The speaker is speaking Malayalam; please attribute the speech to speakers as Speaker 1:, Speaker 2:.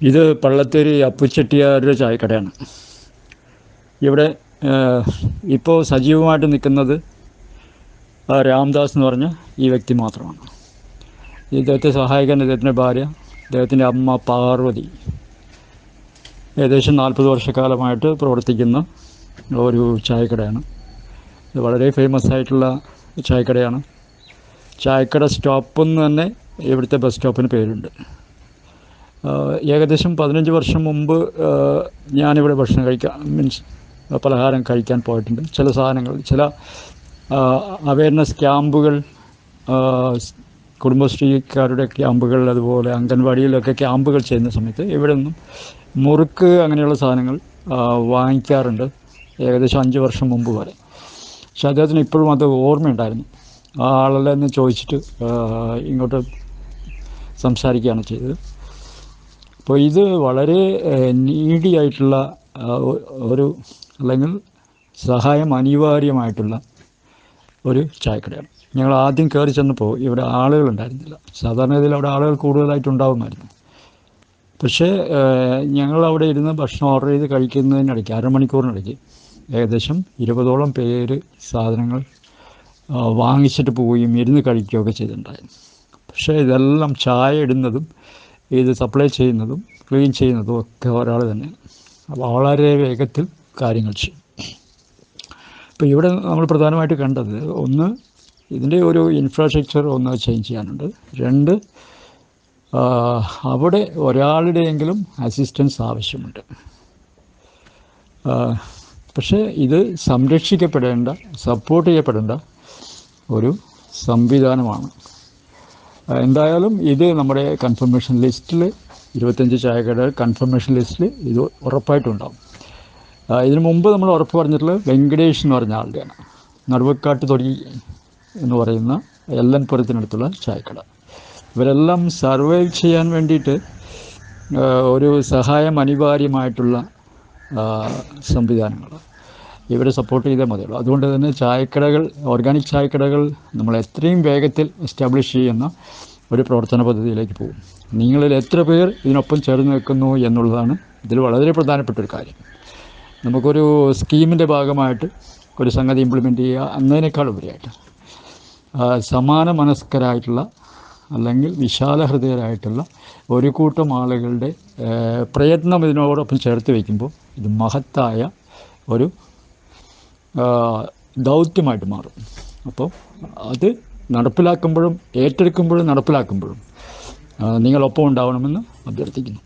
Speaker 1: ഇത് പള്ളത്തേരി അപ്പുച്ചെട്ടിയാരുടെ ചായക്കടയാണ്. ഇവിടെ ഇപ്പോൾ സജീവമായിട്ട് നിൽക്കുന്നത് രാംദാസ് എന്ന് പറഞ്ഞ ഈ വ്യക്തി മാത്രമാണ്. ഇദ്ദേഹത്തെ സഹായിക്കാൻ ഇദ്ദേഹത്തിന്റെ ഭാര്യ ഇദ്ദേഹത്തിന്റെ അമ്മ പാർവതി ഏകദേശം നാൽപ്പത് വർഷക്കാലമായിട്ട് പ്രവർത്തിക്കുന്ന ഒരു ചായക്കടയാണ്. ഇത് വളരെ ഫേമസ് ആയിട്ടുള്ള ചായക്കടയാണ്. ചായക്കട സ്റ്റോപ്പ് എന്ന് തന്നെ ഇവിടുത്തെ ബസ് സ്റ്റോപ്പിന് പേരുണ്ട്. ഏകദേശം പതിനഞ്ച് വർഷം മുമ്പ് ഞാനിവിടെ ഭക്ഷണം കഴിക്കാൻ മീൻസ് പലഹാരം കഴിക്കാൻ പോയിട്ടുണ്ട്. ചില സാധനങ്ങൾ ചില അവയർനെസ് ക്യാമ്പുകൾ കുടുംബശ്രീക്കാരുടെ ക്യാമ്പുകൾ അതുപോലെ അംഗൻവാടിയിലൊക്കെ ക്യാമ്പുകൾ ചെയ്യുന്ന സമയത്ത് ഇവിടെ നിന്നും മുറുക്ക് അങ്ങനെയുള്ള സാധനങ്ങൾ വാങ്ങിക്കാറുണ്ട് ഏകദേശം അഞ്ച് വർഷം മുമ്പ് വരെ. പക്ഷെ അദ്ദേഹത്തിന് ഇപ്പോഴും അത് ഓർമ്മയുണ്ടായിരുന്നു. ആ ആളല്ലെന്ന് ചോദിച്ചിട്ട് ഇങ്ങോട്ട് സംസാരിക്കുകയാണ് ചെയ്തത്. അപ്പോൾ ഇത് വളരെ നീഡി ആയിട്ടുള്ള ഒരു അല്ലെങ്കിൽ സഹായം അനിവാര്യമായിട്ടുള്ള ഒരു ചായക്കടയാണ്. ഞങ്ങൾ ആദ്യം കയറി ചെന്നപ്പോൾ ഇവിടെ ആളുകളുണ്ടായിരുന്നില്ല സാധാരണ ഇതിൽ അവിടെ ആളുകൾ കൂടുതലായിട്ടുണ്ടാവുമായിരുന്നു പക്ഷേ ഞങ്ങൾ അവിടെ ഇരുന്ന് ഭക്ഷണം ഓർഡർ ചെയ്ത് കഴിക്കുന്നതിനിടയ്ക്ക് അരമണിക്കൂറിനിടയ്ക്ക് ഏകദേശം ഇരുപതോളം പേര് സാധനങ്ങൾ വാങ്ങിച്ചിട്ട് പോവുകയും ഇരുന്ന് കഴിക്കുകയൊക്കെ ചെയ്തിട്ടുണ്ടായിരുന്നു. പക്ഷേ ഇതെല്ലാം ചായ ഇടുന്നതും ഇത് സപ്ലൈ ചെയ്യുന്നതും ക്ലീൻ ചെയ്യുന്നതും ഒക്കെ ഒരാൾ തന്നെ വളരെ വേഗത്തിൽ കാര്യങ്ങൾ ചെയ്യും. ഇപ്പോൾ ഇവിടെ നമ്മൾ പ്രധാനമായിട്ട് കണ്ടത് ഒന്ന് ഇതിന്റെ ഒരു ഇൻഫ്രാസ്ട്രക്ചർ ഒന്ന് ചേഞ്ച് ചെയ്യാനുണ്ട്. രണ്ട് അവിടെ ഒരാളുടെയെങ്കിലും അസിസ്റ്റൻസ് ആവശ്യമുണ്ട്. പക്ഷേ ഇത് സംരക്ഷിക്കപ്പെടേണ്ട സപ്പോർട്ട് ചെയ്യപ്പെടേണ്ട ഒരു സംവിധാനമാണ്. എന്തായാലും ഇത് നമ്മുടെ കൺഫർമേഷൻ ലിസ്റ്റിൽ ഇരുപത്തഞ്ച് ചായക്കട കൺഫർമേഷൻ ലിസ്റ്റിൽ ഇത് ഉറപ്പായിട്ടുണ്ടാകും ഇതിനു മുമ്പ് നമ്മൾ ഉറപ്പ് പറഞ്ഞിട്ടുള്ളത് വെങ്കടേഷ് എന്ന് പറഞ്ഞ ആളുടെയാണ്. നടുവക്കാട്ട് തൊടി എന്ന് പറയുന്ന എല്ലൻപുരത്തിനടുത്തുള്ള ചായക്കട. ഇവരെല്ലാം സർവൈവ് ചെയ്യാൻ വേണ്ടിയിട്ട് ഒരു സഹായം അനിവാര്യമായിട്ടുള്ള സംവിധാനങ്ങൾ ഇവരെ സപ്പോർട്ട് ചെയ്താൽ മതിയുള്ളൂ. അതുകൊണ്ട് തന്നെ ചായക്കടകൾ ഓർഗാനിക് ചായക്കടകൾ നമ്മൾ എത്രയും വേഗത്തിൽ എസ്റ്റാബ്ലിഷ് ചെയ്യുന്ന ഒരു പ്രവർത്തന പദ്ധതിയിലേക്ക് പോകും. നിങ്ങളിൽ എത്ര പേർ ഇതിനൊപ്പം ചേർന്ന് നിൽക്കുന്നു എന്നുള്ളതാണ് ഇതിൽ വളരെ പ്രധാനപ്പെട്ട ഒരു കാര്യം. നമുക്കൊരു സ്കീമിന്റെ ഭാഗമായിട്ട് ഒരു സംഗതി ഇംപ്ലിമെന്റ് ചെയ്യുക എന്നതിനേക്കാൾ ഉപരിയായിട്ട് സമാന മനസ്കരായിട്ടുള്ള അല്ലെങ്കിൽ വിശാല ഹൃദയരായിട്ടുള്ള ഒരു കൂട്ടം ആളുകളുടെ പ്രയത്നം ഇതിനോടൊപ്പം ചേർത്ത് വയ്ക്കുമ്പോൾ ഇത് മഹത്തായ ഒരു ദൗത്യമായിട്ട് മാറും. അപ്പോൾ അത് നടപ്പിലാക്കുമ്പോഴും ഏറ്റെടുക്കുമ്പോഴും നടപ്പിലാക്കുമ്പോഴും നിങ്ങളൊപ്പം ഉണ്ടാവണമെന്ന് അഭ്യർത്ഥിക്കുന്നു.